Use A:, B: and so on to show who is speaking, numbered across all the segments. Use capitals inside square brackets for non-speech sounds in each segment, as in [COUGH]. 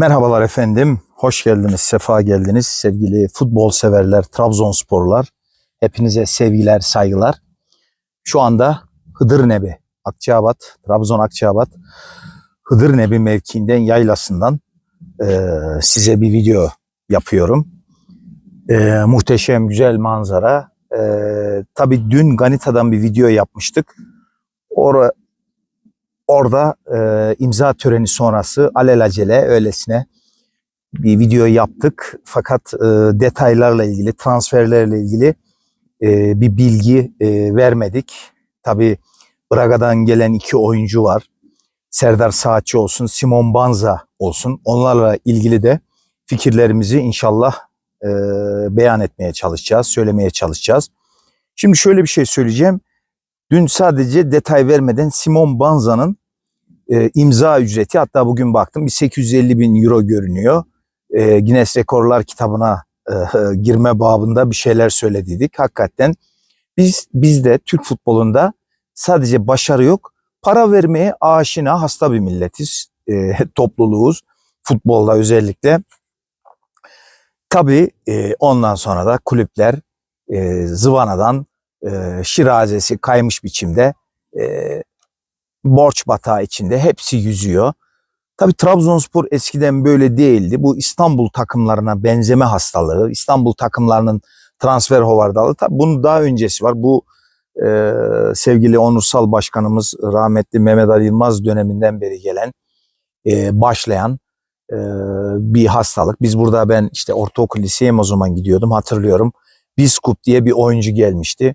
A: Merhabalar efendim, hoş geldiniz, sefa geldiniz sevgili futbol severler, Trabzonsporlar. Hepinize sevgiler, saygılar. Şu anda Hıdırnebi, Akçabat, Trabzon Akçabat, Hıdırnebi mevkiinden, yaylasından eee, size bir video yapıyorum. Eee, muhteşem, güzel manzara. Eee Tabii dün Ganita'dan bir video yapmıştık. Or orada e, imza töreni sonrası alelacele öylesine bir video yaptık. Fakat e, detaylarla ilgili, transferlerle ilgili e, bir bilgi e, vermedik. Tabii Braga'dan gelen iki oyuncu var. Serdar Saatçi olsun, Simon Banza olsun. Onlarla ilgili de fikirlerimizi inşallah e, beyan etmeye çalışacağız, söylemeye çalışacağız. Şimdi şöyle bir şey söyleyeceğim. Dün sadece detay vermeden Simon Banza'nın e, imza ücreti hatta bugün baktım bir 850 bin euro görünüyor. E, Guinness Rekorlar kitabına e, [LAUGHS] girme babında bir şeyler söylediydik. Hakikaten biz biz de Türk futbolunda sadece başarı yok, para vermeye aşina hasta bir milletiz, e, [LAUGHS] topluluğuz futbolda özellikle. Tabii e, ondan sonra da kulüpler e, zıvanadan e, şirazesi kaymış biçimde e, borç batağı içinde hepsi yüzüyor. Tabii Trabzonspor eskiden böyle değildi. Bu İstanbul takımlarına benzeme hastalığı, İstanbul takımlarının transfer hovardalığı. Tabii bunun daha öncesi var. Bu e, sevgili onursal başkanımız rahmetli Mehmet Ali Yılmaz döneminden beri gelen, e, başlayan e, bir hastalık. Biz burada ben işte ortaokul liseye o zaman gidiyordum hatırlıyorum. Biskup diye bir oyuncu gelmişti.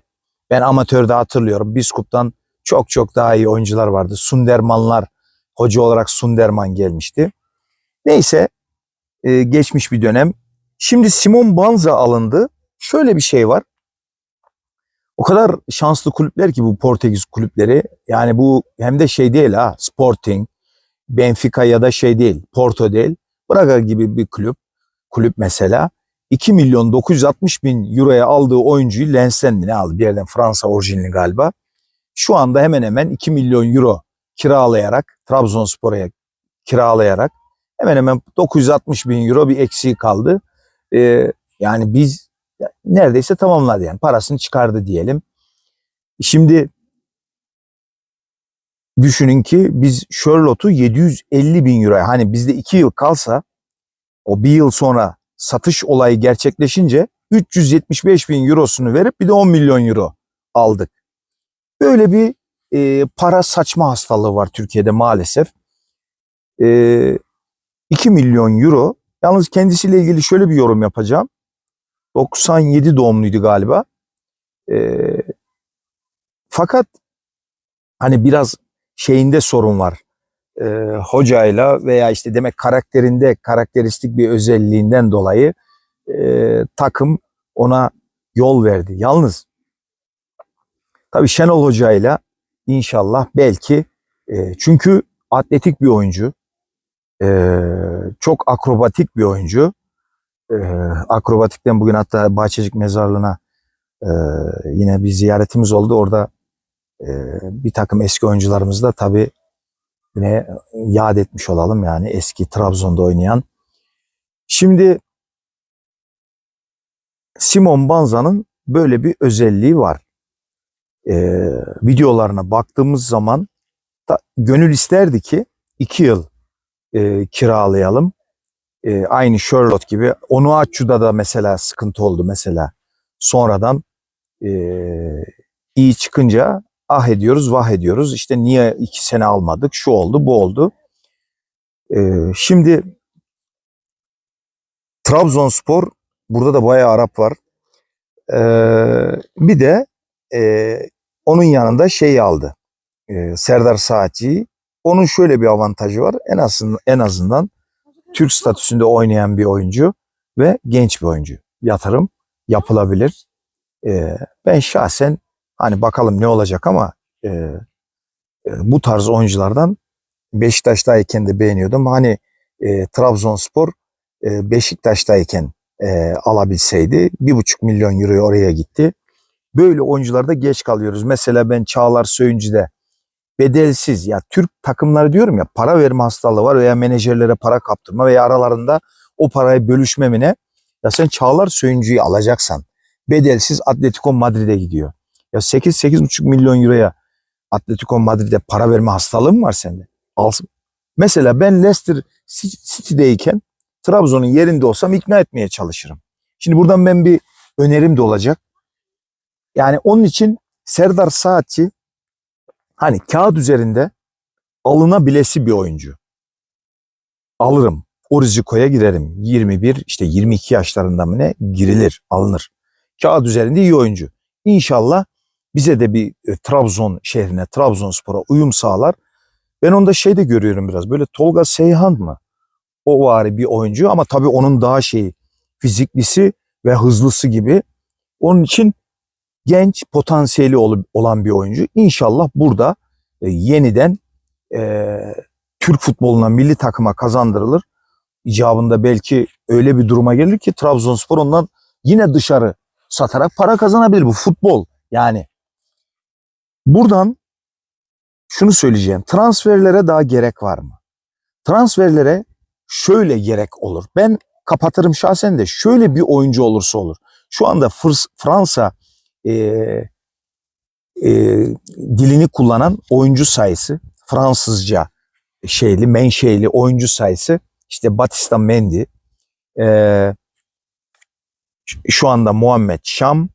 A: Ben amatörde hatırlıyorum. Biskup'tan çok çok daha iyi oyuncular vardı. Sundermanlar, hoca olarak Sunderman gelmişti. Neyse e, geçmiş bir dönem. Şimdi Simon Banza alındı. Şöyle bir şey var. O kadar şanslı kulüpler ki bu Portekiz kulüpleri. Yani bu hem de şey değil ha Sporting, Benfica ya da şey değil Porto değil. Braga gibi bir kulüp. Kulüp mesela 2 milyon 960 bin euroya aldığı oyuncuyu Lens'ten mi ne aldı? Bir yerden Fransa orijinli galiba şu anda hemen hemen 2 milyon euro kiralayarak Trabzonspor'a kiralayarak hemen hemen 960 bin euro bir eksiği kaldı. Ee, yani biz neredeyse tamamladı yani parasını çıkardı diyelim. Şimdi düşünün ki biz Charlotte'u 750 bin euroya hani bizde 2 yıl kalsa o bir yıl sonra satış olayı gerçekleşince 375 bin eurosunu verip bir de 10 milyon euro aldık. Böyle bir e, para saçma hastalığı var Türkiye'de maalesef. E, 2 milyon euro. Yalnız kendisiyle ilgili şöyle bir yorum yapacağım. 97 doğumluydu galiba. E, fakat hani biraz şeyinde sorun var. E, hocayla veya işte demek karakterinde karakteristik bir özelliğinden dolayı e, takım ona yol verdi. Yalnız Tabii Şenol Hoca ile inşallah belki e, çünkü atletik bir oyuncu. E, çok akrobatik bir oyuncu. E, akrobatikten bugün hatta Bahçecik Mezarlığı'na e, yine bir ziyaretimiz oldu. Orada e, bir takım eski oyuncularımız da tabii yine yad etmiş olalım yani eski Trabzon'da oynayan. Şimdi Simon Banza'nın böyle bir özelliği var e, videolarına baktığımız zaman da, gönül isterdi ki iki yıl e, kiralayalım. E, aynı Charlotte gibi. Onuachu'da da mesela sıkıntı oldu mesela. Sonradan e, iyi çıkınca ah ediyoruz vah ediyoruz. İşte niye iki sene almadık şu oldu bu oldu. E, şimdi Trabzonspor burada da bayağı Arap var. E, bir de e, onun yanında şey aldı. E, Serdar Saatçı'yı. Onun şöyle bir avantajı var. En azından en azından Türk statüsünde oynayan bir oyuncu ve genç bir oyuncu. Yatırım yapılabilir. E, ben şahsen hani bakalım ne olacak ama e, e, bu tarz oyunculardan Beşiktaş'tayken de beğeniyordum. Hani e, Trabzonspor e, Beşiktaş'tayken e, alabilseydi bir buçuk milyon euro oraya gitti. Böyle oyuncularda geç kalıyoruz. Mesela ben Çağlar Söyüncü'de bedelsiz ya Türk takımları diyorum ya para verme hastalığı var veya menajerlere para kaptırma veya aralarında o parayı bölüşmemine ya sen Çağlar Söyüncü'yü alacaksan bedelsiz Atletico Madrid'e gidiyor. Ya 8-8,5 milyon euroya Atletico Madrid'e para verme hastalığı mı var sende? Alsın. Mesela ben Leicester City'deyken Trabzon'un yerinde olsam ikna etmeye çalışırım. Şimdi buradan ben bir önerim de olacak. Yani onun için Serdar Saatçi hani kağıt üzerinde alınabilesi bir oyuncu. Alırım. O rizikoya girerim. 21 işte 22 yaşlarında mı ne girilir, alınır. Kağıt üzerinde iyi oyuncu. İnşallah bize de bir e, Trabzon şehrine, Trabzonspor'a uyum sağlar. Ben onda şey de görüyorum biraz. Böyle Tolga Seyhan mı? O vari bir oyuncu ama tabii onun daha şeyi fiziklisi ve hızlısı gibi. Onun için genç potansiyeli ol- olan bir oyuncu. İnşallah burada e, yeniden e, Türk futboluna milli takıma kazandırılır. İcabında belki öyle bir duruma gelir ki Trabzonspor ondan yine dışarı satarak para kazanabilir. Bu futbol yani. Buradan şunu söyleyeceğim. Transferlere daha gerek var mı? Transferlere şöyle gerek olur. Ben kapatırım şahsen de şöyle bir oyuncu olursa olur. Şu anda Fransa e, e, dilini kullanan oyuncu sayısı Fransızca şeyli, menşeili oyuncu sayısı işte Batista Mendy, e, şu anda Muhammed Şam,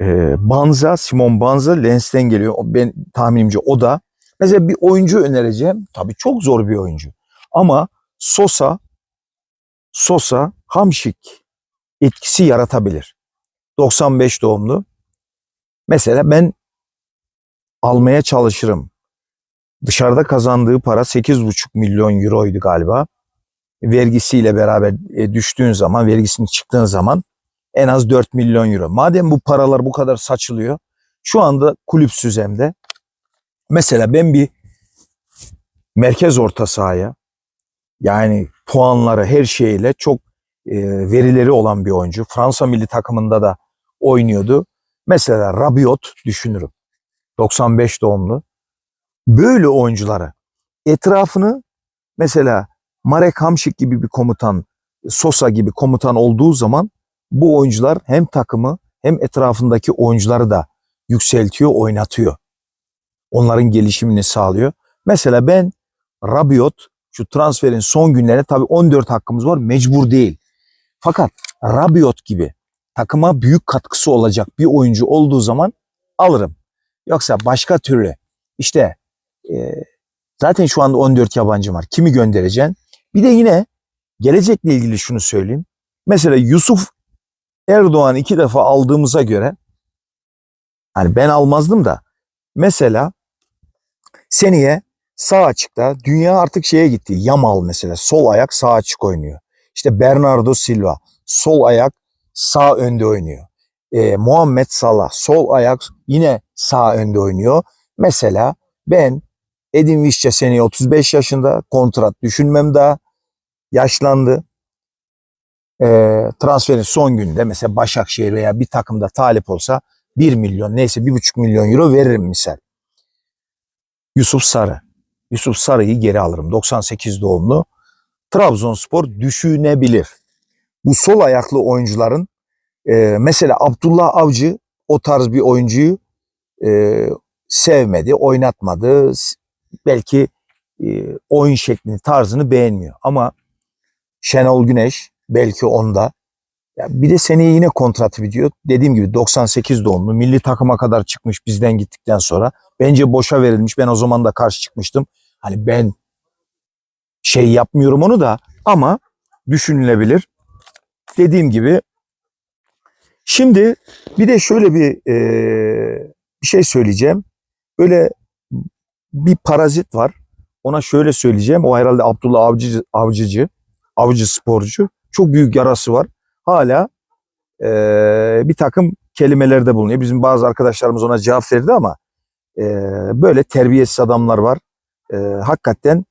A: e, Banza, Simon Banza Lens'ten geliyor. Ben tahminimce o da. Mesela bir oyuncu önereceğim. Tabii çok zor bir oyuncu. Ama Sosa, Sosa, Hamşik etkisi yaratabilir. 95 doğumlu. Mesela ben almaya çalışırım. Dışarıda kazandığı para 8,5 milyon euroydu galiba. Vergisiyle beraber e, düştüğün zaman, vergisini çıktığın zaman en az 4 milyon euro. Madem bu paralar bu kadar saçılıyor, şu anda kulüpsüz hem. Mesela ben bir merkez orta sahaya yani puanları her şeyiyle çok e, verileri olan bir oyuncu. Fransa milli takımında da oynuyordu. Mesela Rabiot düşünürüm. 95 doğumlu. Böyle oyuncuları etrafını mesela Marek Hamšík gibi bir komutan, Sosa gibi komutan olduğu zaman bu oyuncular hem takımı hem etrafındaki oyuncuları da yükseltiyor, oynatıyor. Onların gelişimini sağlıyor. Mesela ben Rabiot şu transferin son günlerine tabii 14 hakkımız var mecbur değil. Fakat Rabiot gibi takıma büyük katkısı olacak bir oyuncu olduğu zaman alırım. Yoksa başka türlü işte e, zaten şu anda 14 yabancı var. Kimi göndereceksin? Bir de yine gelecekle ilgili şunu söyleyeyim. Mesela Yusuf Erdoğan iki defa aldığımıza göre hani ben almazdım da mesela seneye sağ açıkta dünya artık şeye gitti. Yamal mesela sol ayak sağ açık oynuyor. İşte Bernardo Silva sol ayak sağ önde oynuyor. Ee, Muhammed Salah sol ayak yine sağ önde oynuyor. Mesela ben Edin Visca seneye 35 yaşında kontrat düşünmem daha yaşlandı. Ee, transferin son gününde mesela Başakşehir veya bir takımda talip olsa 1 milyon neyse 1,5 milyon euro veririm misal. Yusuf Sarı. Yusuf Sarı'yı geri alırım. 98 doğumlu. Trabzonspor düşünebilir. Bu sol ayaklı oyuncuların e, mesela Abdullah Avcı o tarz bir oyuncuyu e, sevmedi, oynatmadı. Belki e, oyun şeklini, tarzını beğenmiyor. Ama Şenol Güneş belki onda. Ya bir de seneye yine kontratı bitiyor. Dediğim gibi 98 doğumlu. Milli takıma kadar çıkmış bizden gittikten sonra. Bence boşa verilmiş. Ben o zaman da karşı çıkmıştım. Hani ben şey yapmıyorum onu da ama düşünülebilir. Dediğim gibi şimdi bir de şöyle bir e, bir şey söyleyeceğim. Böyle bir parazit var. Ona şöyle söyleyeceğim. O herhalde Abdullah Avcı, Avcıcı, Avcı sporcu. Çok büyük yarası var. Hala e, bir takım kelimelerde bulunuyor. Bizim bazı arkadaşlarımız ona cevap verdi ama e, böyle terbiyesiz adamlar var. E, hakikaten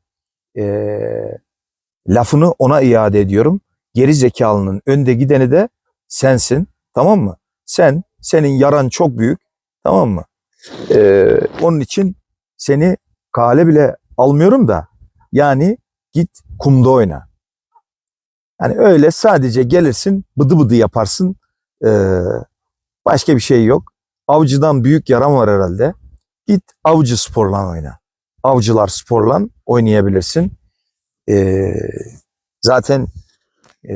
A: e, lafını ona iade ediyorum. Geri zekalının önde gideni de sensin. Tamam mı? Sen, senin yaran çok büyük. Tamam mı? E, onun için seni kale bile almıyorum da yani git kumda oyna. Yani öyle sadece gelirsin bıdı bıdı yaparsın. Ee, başka bir şey yok. Avcıdan büyük yaram var herhalde. Git avcı sporla oyna. Avcılar sporla oynayabilirsin. Ee, zaten e,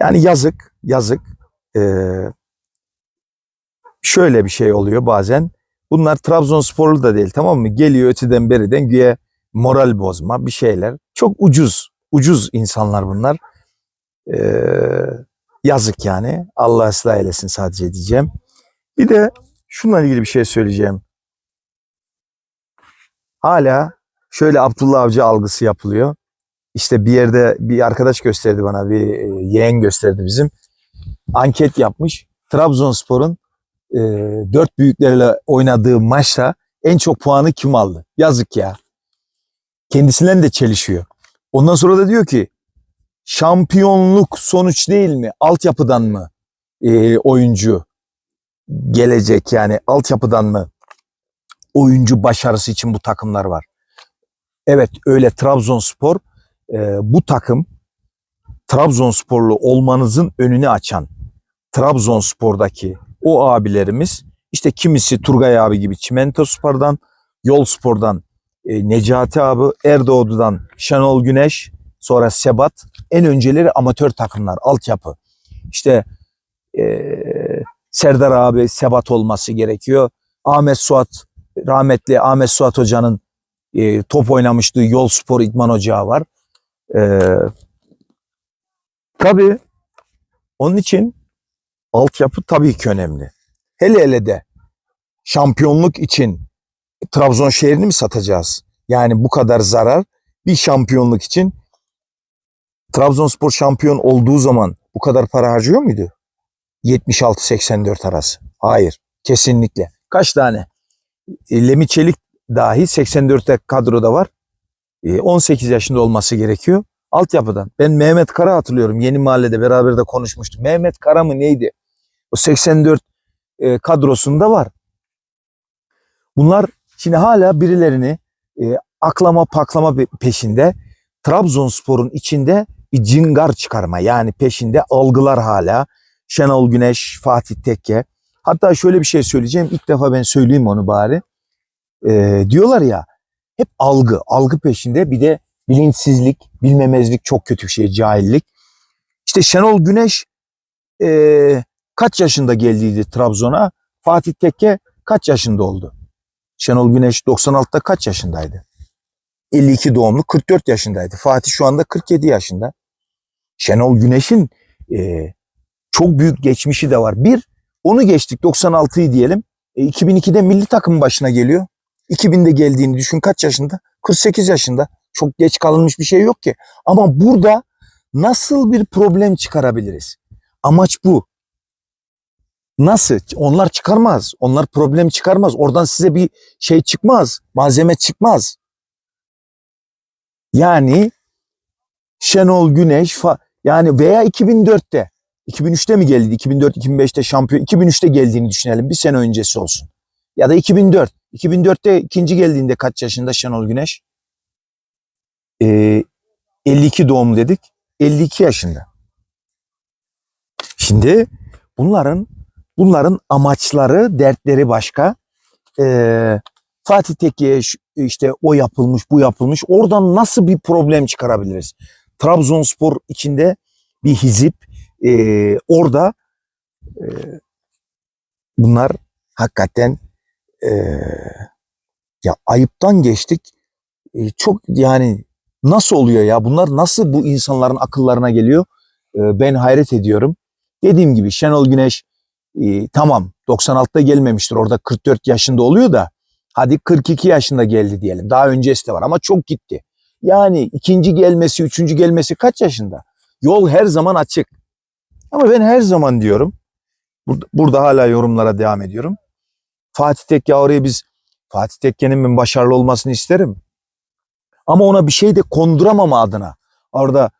A: yani yazık, yazık. Ee, şöyle bir şey oluyor bazen. Bunlar Trabzonsporlu da değil tamam mı? Geliyor öteden beriden güya moral bozma bir şeyler. Çok ucuz, ucuz insanlar bunlar. Ee, yazık yani. Allah ıslah eylesin sadece diyeceğim. Bir de şununla ilgili bir şey söyleyeceğim. Hala şöyle Abdullah Avcı algısı yapılıyor. İşte bir yerde bir arkadaş gösterdi bana, bir e, yeğen gösterdi bizim. Anket yapmış. Trabzonspor'un e, dört büyüklerle oynadığı maçta en çok puanı kim aldı? Yazık ya. Kendisinden de çelişiyor. Ondan sonra da diyor ki şampiyonluk sonuç değil mi? Altyapıdan mı e, oyuncu gelecek yani altyapıdan mı oyuncu başarısı için bu takımlar var? Evet öyle Trabzonspor e, bu takım Trabzonsporlu olmanızın önünü açan Trabzonspor'daki o abilerimiz işte kimisi Turgay abi gibi Çimento Spor'dan, Yol Spor'dan e, Necati abi, Erdoğdu'dan Şenol Güneş, sonra Sebat en önceleri amatör takımlar, altyapı. İşte e, Serdar abi Sebat olması gerekiyor. Ahmet Suat, rahmetli Ahmet Suat Hoca'nın e, top oynamıştığı Yol Spor İdman Ocağı var. E, tabii onun için altyapı tabii ki önemli. Hele hele de şampiyonluk için Trabzon şehrini mi satacağız? Yani bu kadar zarar bir şampiyonluk için Trabzonspor şampiyon olduğu zaman bu kadar para harcıyor muydu? 76-84 arası. Hayır. Kesinlikle. Kaç tane? E, Lemi Çelik dahi 84'te kadroda var. E, 18 yaşında olması gerekiyor. Altyapıdan. Ben Mehmet Kara hatırlıyorum. Yeni mahallede beraber de konuşmuştuk. Mehmet Kara mı neydi? O 84 e, kadrosunda var. Bunlar şimdi hala birilerini e, aklama paklama pe- peşinde Trabzonspor'un içinde bir cingar çıkarma yani peşinde algılar hala. Şenol Güneş, Fatih Tekke. Hatta şöyle bir şey söyleyeceğim. İlk defa ben söyleyeyim onu bari. E, diyorlar ya hep algı, algı peşinde bir de bilinçsizlik, bilmemezlik çok kötü bir şey, cahillik. İşte Şenol Güneş e, kaç yaşında geldiydi Trabzon'a? Fatih Tekke kaç yaşında oldu? Şenol Güneş 96'da kaç yaşındaydı? 52 doğumlu 44 yaşındaydı. Fatih şu anda 47 yaşında. Şenol Güneş'in e, çok büyük geçmişi de var. Bir, onu geçtik 96'yı diyelim. E, 2002'de milli takım başına geliyor. 2000'de geldiğini düşün kaç yaşında? 48 yaşında. Çok geç kalınmış bir şey yok ki. Ama burada nasıl bir problem çıkarabiliriz? Amaç bu. Nasıl? Onlar çıkarmaz. Onlar problem çıkarmaz. Oradan size bir şey çıkmaz. Malzeme çıkmaz. Yani Şenol Güneş yani veya 2004'te 2003'te mi geldi? 2004-2005'te şampiyon 2003'te geldiğini düşünelim. Bir sene öncesi olsun. Ya da 2004. 2004'te ikinci geldiğinde kaç yaşında Şenol Güneş? Ee, 52 doğumlu dedik. 52 yaşında. Şimdi bunların bunların amaçları, dertleri başka. Ee, Fatih Tekke'ye işte o yapılmış, bu yapılmış. Oradan nasıl bir problem çıkarabiliriz? Trabzonspor içinde bir hizip. ee, orada ee, bunlar hakikaten ee, ya ayıptan geçtik. Ee, çok yani nasıl oluyor ya? Bunlar nasıl bu insanların akıllarına geliyor? Ee, ben hayret ediyorum. Dediğim gibi Şenol Güneş e, tamam 96'da gelmemiştir. Orada 44 yaşında oluyor da hadi 42 yaşında geldi diyelim. Daha öncesi de var ama çok gitti. Yani ikinci gelmesi, üçüncü gelmesi kaç yaşında? Yol her zaman açık. Ama ben her zaman diyorum. Burada, burada hala yorumlara devam ediyorum. Fatih Tekke biz Fatih Tekke'nin başarılı olmasını isterim. Ama ona bir şey de konduramama adına. Orada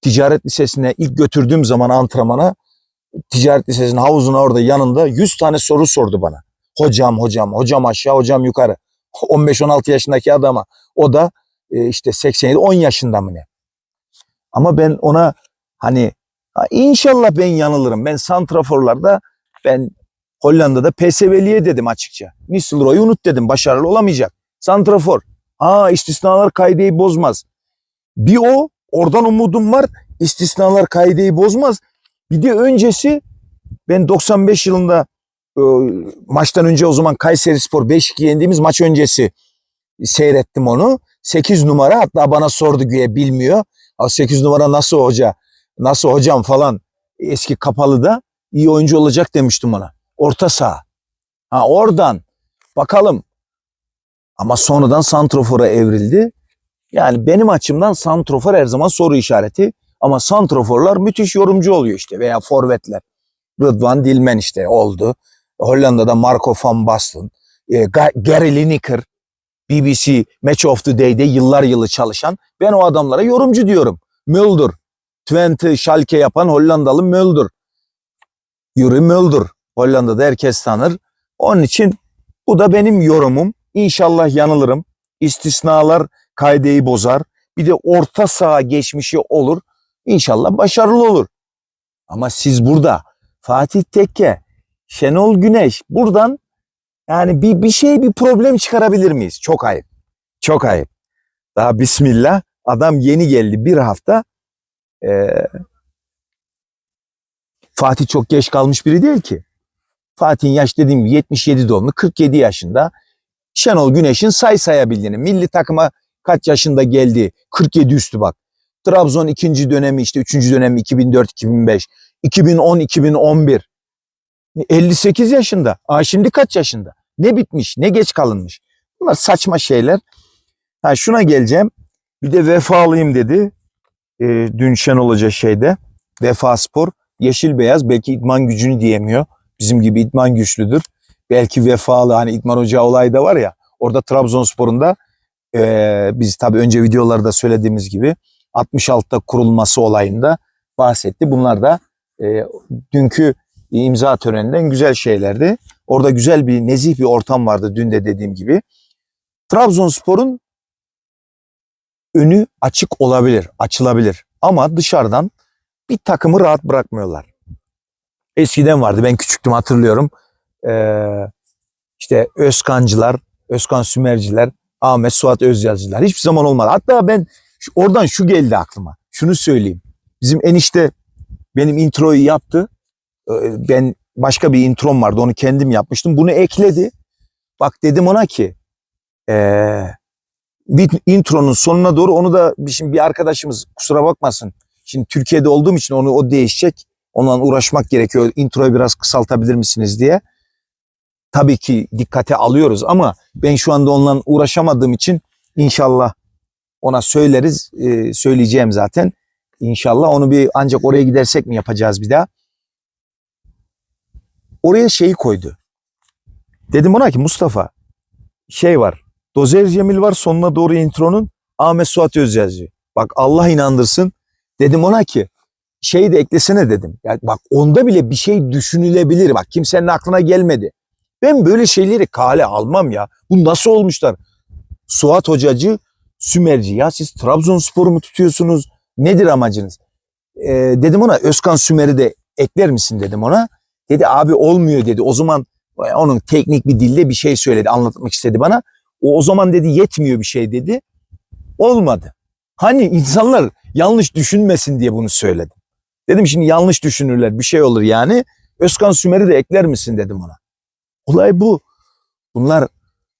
A: ticaret lisesine ilk götürdüğüm zaman antrenmana ticaret lisesinin havuzuna orada yanında 100 tane soru sordu bana. hocam hocam hocam aşağı hocam yukarı. [LAUGHS] 15-16 yaşındaki adama o da e, işte 87 10 yaşında mı ne? Ama ben ona hani ha, inşallah ben yanılırım. Ben santraforlarda ben Hollanda'da PSV'liye dedim açıkça. Nistelrooy'u unut dedim. Başarılı olamayacak. Santrafor. Ha istisnalar kaideyi bozmaz. Bir o oradan umudum var. İstisnalar kaideyi bozmaz. Bir de öncesi ben 95 yılında e, maçtan önce o zaman Kayseri Spor 5-2 yendiğimiz maç öncesi seyrettim onu. 8 numara hatta bana sordu güya bilmiyor. "Ha, 8 numara nasıl hoca? Nasıl hocam falan. Eski kapalıda iyi oyuncu olacak demiştim ona. Orta saha. Ha oradan bakalım. Ama sonradan santrofora evrildi. Yani benim açımdan santrofor her zaman soru işareti. Ama santroforlar müthiş yorumcu oluyor işte veya forvetler. Rıdvan Dilmen işte oldu. Hollanda'da Marco van Basten, e, Ga- Gary Lineker, BBC Match of the Day'de yıllar yılı çalışan ben o adamlara yorumcu diyorum. Mulder, Twente Schalke yapan Hollandalı Mulder. Yuri Mulder. Hollanda'da herkes tanır. Onun için bu da benim yorumum. İnşallah yanılırım. İstisnalar kaideyi bozar. Bir de orta saha geçmişi olur. İnşallah başarılı olur. Ama siz burada Fatih Tekke, Şenol Güneş buradan yani bir, bir şey bir problem çıkarabilir miyiz? Çok ayıp. Çok ayıp. Daha bismillah adam yeni geldi bir hafta. Ee, Fatih çok geç kalmış biri değil ki. Fatih'in yaş dediğim gibi 77 doğumlu 47 yaşında. Şenol Güneş'in say sayabildiğini. Milli takıma kaç yaşında geldi? 47 üstü bak. Trabzon ikinci dönemi işte üçüncü dönemi 2004-2005. 2010-2011. 58 yaşında. Aa şimdi kaç yaşında? Ne bitmiş, ne geç kalınmış. Bunlar saçma şeyler. Ha şuna geleceğim. Bir de vefalıyım dedi. Ee, dün Şenol Hoca şeyde. Vefa Spor. Yeşil beyaz belki idman gücünü diyemiyor. Bizim gibi idman güçlüdür. Belki vefalı hani idman hoca olayı da var ya. Orada Trabzonspor'un da ee, biz tabii önce videolarda söylediğimiz gibi 66'da kurulması olayında bahsetti. Bunlar da e, dünkü imza töreninden güzel şeylerdi. Orada güzel bir nezih bir ortam vardı dün de dediğim gibi. Trabzonspor'un önü açık olabilir, açılabilir. Ama dışarıdan bir takımı rahat bırakmıyorlar. Eskiden vardı ben küçüktüm hatırlıyorum. Ee, işte Özkancılar, Özkan Sümerciler, Ahmet Suat Özyazıcılar hiçbir zaman olmadı. Hatta ben oradan şu geldi aklıma. Şunu söyleyeyim. Bizim enişte benim introyu yaptı. Ee, Ben başka bir introm vardı onu kendim yapmıştım. Bunu ekledi. Bak dedim ona ki ee, bir intronun sonuna doğru onu da şimdi bir arkadaşımız kusura bakmasın. Şimdi Türkiye'de olduğum için onu o değişecek. Onunla uğraşmak gerekiyor. Introyu biraz kısaltabilir misiniz diye. Tabii ki dikkate alıyoruz ama ben şu anda onunla uğraşamadığım için inşallah ona söyleriz. Ee, söyleyeceğim zaten. İnşallah onu bir ancak oraya gidersek mi yapacağız bir daha. Oraya şeyi koydu. Dedim ona ki Mustafa şey var. Dozer Cemil var sonuna doğru intronun Ahmet Suat Özyazıcı. Bak Allah inandırsın. Dedim ona ki şeyi de eklesene dedim. Yani bak onda bile bir şey düşünülebilir. Bak kimsenin aklına gelmedi. Ben böyle şeyleri kale almam ya. Bu nasıl olmuşlar? Suat Hocacı, Sümerci. Ya siz Trabzonspor'u mu tutuyorsunuz? Nedir amacınız? Ee, dedim ona Özkan Sümer'i de ekler misin dedim ona. Dedi abi olmuyor dedi. O zaman onun teknik bir dille bir şey söyledi. Anlatmak istedi bana. O, o zaman dedi yetmiyor bir şey dedi. Olmadı. Hani insanlar yanlış düşünmesin diye bunu söyledim. Dedim şimdi yanlış düşünürler bir şey olur yani. Özkan Sümer'i de ekler misin dedim ona. Olay bu. Bunlar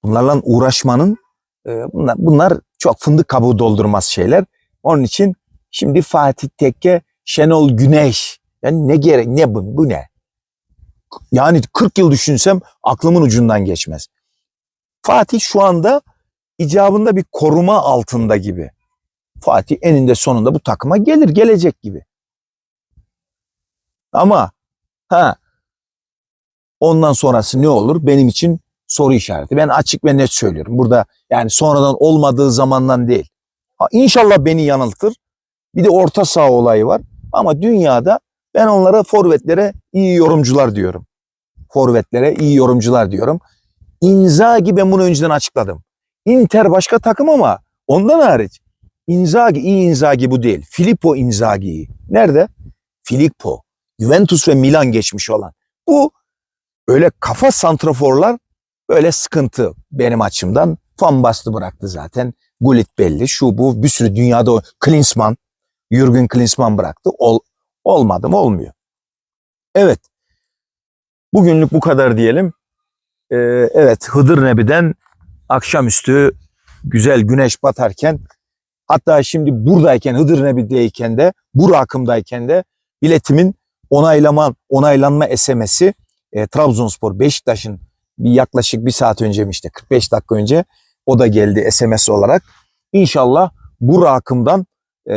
A: bunlarla uğraşmanın e, bunlar, bunlar çok fındık kabuğu doldurmaz şeyler. Onun için şimdi Fatih Tekke, Şenol Güneş. Yani ne gerek ne bu, bu ne? Yani 40 yıl düşünsem aklımın ucundan geçmez. Fatih şu anda icabında bir koruma altında gibi. Fatih eninde sonunda bu takıma gelir, gelecek gibi. Ama ha ondan sonrası ne olur benim için soru işareti. Ben açık ve net söylüyorum. Burada yani sonradan olmadığı zamandan değil. Ha, İnşallah beni yanıltır. Bir de orta saha olayı var. Ama dünyada ben onlara forvetlere iyi yorumcular diyorum. forvetlere iyi yorumcular diyorum. Inzaghi ben bunu önceden açıkladım. Inter başka takım ama ondan hariç Inzaghi iyi Inzaghi bu değil. Filippo Inzaghi. Nerede? Filippo. Juventus ve Milan geçmiş olan. Bu öyle kafa santraforlar böyle sıkıntı benim açımdan. Fan bastı bıraktı zaten. Gullit belli. Şu bu bir sürü dünyada o Klinsmann. Jürgen Klinsmann bıraktı. Ol, olmadı mı olmuyor. Evet. Bugünlük bu kadar diyelim. Ee, evet Hıdır Nebi'den akşamüstü güzel güneş batarken hatta şimdi buradayken Hıdır Nebi'deyken de bu rakımdayken de biletimin onaylama onaylanma SMS'i e, Trabzonspor Beşiktaş'ın bir yaklaşık bir saat önce mi işte 45 dakika önce o da geldi SMS olarak. İnşallah bu rakımdan e,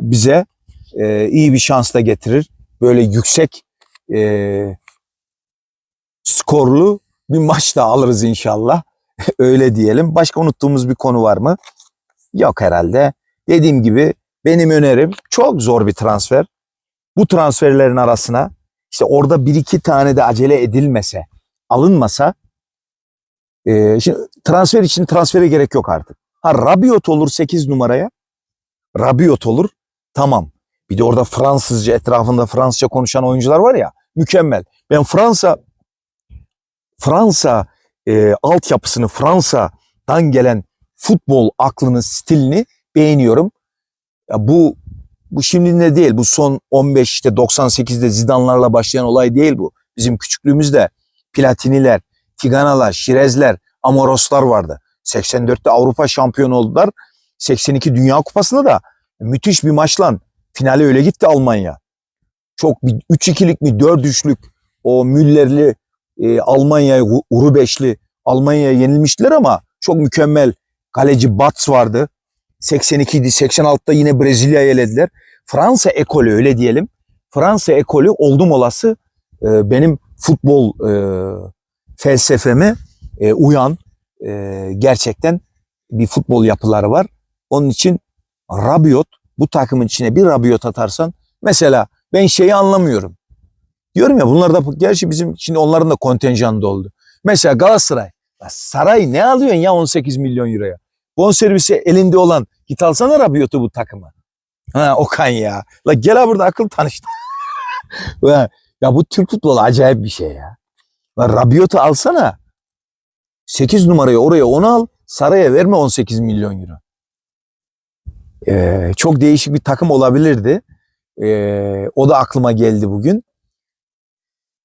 A: bize e, iyi bir şans da getirir. Böyle yüksek e, skorlu bir maç da alırız inşallah. [LAUGHS] Öyle diyelim. Başka unuttuğumuz bir konu var mı? Yok herhalde. Dediğim gibi benim önerim çok zor bir transfer. Bu transferlerin arasına işte orada bir iki tane de acele edilmese, alınmasa e, şimdi transfer için transfere gerek yok artık. Ha Rabiot olur 8 numaraya. Rabiot olur. Tamam. Bir de orada Fransızca etrafında Fransızca konuşan oyuncular var ya mükemmel. Ben Fransa Fransa e, altyapısını Fransa'dan gelen futbol aklını stilini beğeniyorum. Ya bu bu şimdi de değil. Bu son 15 işte 98'de Zidane'larla başlayan olay değil bu. Bizim küçüklüğümüzde Platiniler, Tiganalar, Şirezler, Amoroslar vardı. 84'te Avrupa şampiyonu oldular. 82 Dünya Kupası'nda da müthiş bir maçla finale öyle gitti Almanya. Çok bir 3-2'lik mi 4-3'lük o Müllerli e, Almanya'ya Uru Beşli Almanya'ya yenilmiştiler ama çok mükemmel kaleci Bats vardı. 82'di 86'da yine Brezilya'ya elediler. Fransa ekolü öyle diyelim. Fransa ekolü oldum olası e, benim futbol e, felsefeme e, uyan e, gerçekten bir futbol yapıları var. Onun için Rabiot bu takımın içine bir Rabiot atarsan mesela ben şeyi anlamıyorum. Diyorum ya bunlar da gerçi bizim şimdi onların da kontenjanında oldu. Mesela Galatasaray. Saray ne alıyorsun ya 18 milyon euroya? Bonservisi elinde olan git alsana Rabiot'u bu takıma. Ha Okan ya. La gel burada akıl tanıştı. [LAUGHS] ya bu Türk futbolu acayip bir şey ya. La Rabiot'u alsana. 8 numarayı oraya onu al. Saray'a verme 18 milyon euro. Ee, çok değişik bir takım olabilirdi. Ee, o da aklıma geldi bugün.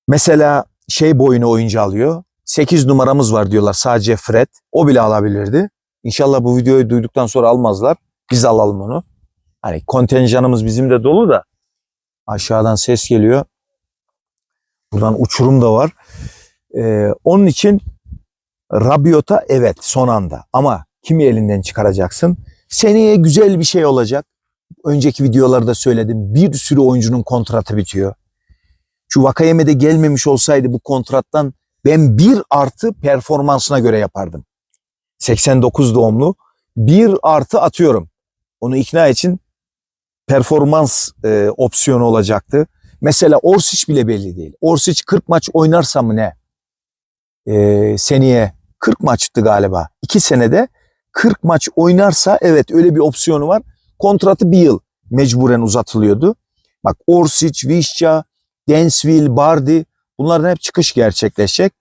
A: Mesela şey boyunu oyuncu alıyor. 8 numaramız var diyorlar sadece Fred. O bile alabilirdi. İnşallah bu videoyu duyduktan sonra almazlar. Biz alalım onu. Hani kontenjanımız bizim de dolu da aşağıdan ses geliyor. Buradan uçurum da var. Ee, onun için Rabiot'a evet son anda ama kimi elinden çıkaracaksın? Seneye güzel bir şey olacak. Önceki videolarda söyledim. Bir sürü oyuncunun kontratı bitiyor. Şu Vakayeme'de gelmemiş olsaydı bu kontrattan ben bir artı performansına göre yapardım. 89 doğumlu bir artı atıyorum. Onu ikna için performans e, opsiyonu olacaktı. Mesela Orsic bile belli değil. Orsic 40 maç oynarsa mı ne? E, seneye 40 maçtı galiba. 2 senede 40 maç oynarsa evet öyle bir opsiyonu var. Kontratı bir yıl mecburen uzatılıyordu. Bak Orsic, Vişça, Densville, Bardi bunların hep çıkış gerçekleşecek.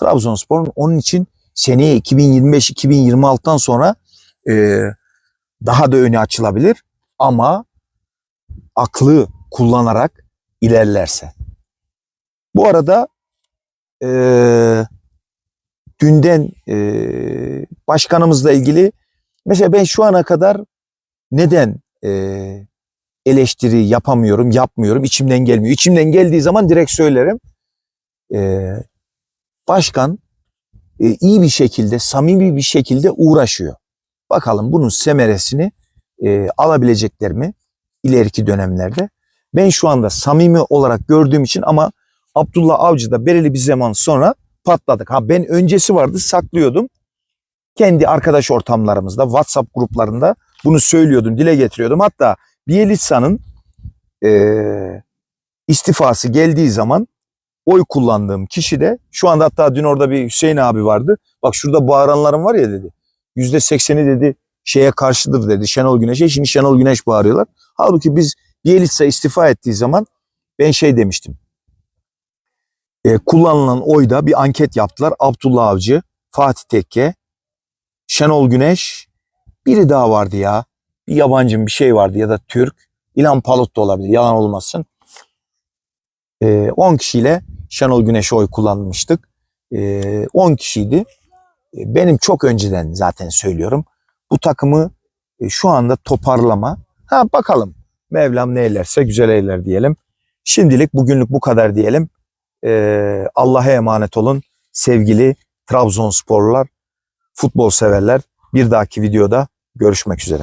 A: Trabzonspor'un onun için seneye 2025-2026'dan sonra e, daha da öne açılabilir. Ama aklı kullanarak ilerlerse. Bu arada e, dünden e, başkanımızla ilgili mesela ben şu ana kadar neden e, eleştiri yapamıyorum, yapmıyorum, içimden gelmiyor. İçimden geldiği zaman direkt söylerim. E, başkan e, iyi bir şekilde, samimi bir şekilde uğraşıyor. Bakalım bunun semeresini e, alabilecekler mi ileriki dönemlerde? Ben şu anda samimi olarak gördüğüm için ama Abdullah Avcı da belirli bir zaman sonra patladık. Ha ben öncesi vardı saklıyordum. Kendi arkadaş ortamlarımızda, WhatsApp gruplarında bunu söylüyordum, dile getiriyordum. Hatta Bielitsa'nın e, istifası geldiği zaman oy kullandığım kişi de şu anda hatta dün orada bir Hüseyin abi vardı. Bak şurada bağıranlarım var ya dedi. Yüzde sekseni dedi şeye karşıdır dedi Şenol Güneş'e. Şimdi Şenol Güneş bağırıyorlar. Halbuki biz Bielitsa istifa ettiği zaman ben şey demiştim. E, kullanılan oyda bir anket yaptılar. Abdullah Avcı, Fatih Tekke, Şenol Güneş, biri daha vardı ya. Bir yabancı bir şey vardı ya da Türk. İlhan Palut da olabilir yalan olmasın. E, 10 kişiyle Şenol Güneş'e oy kullanmıştık. E, 10 kişiydi. E, Benim çok önceden zaten söylüyorum. Bu takımı e, şu anda toparlama. Ha bakalım. Mevlam ne eylerse güzel eyler diyelim. Şimdilik bugünlük bu kadar diyelim. Ee, Allah'a emanet olun sevgili Trabzonsporlular, futbol severler. Bir dahaki videoda görüşmek üzere.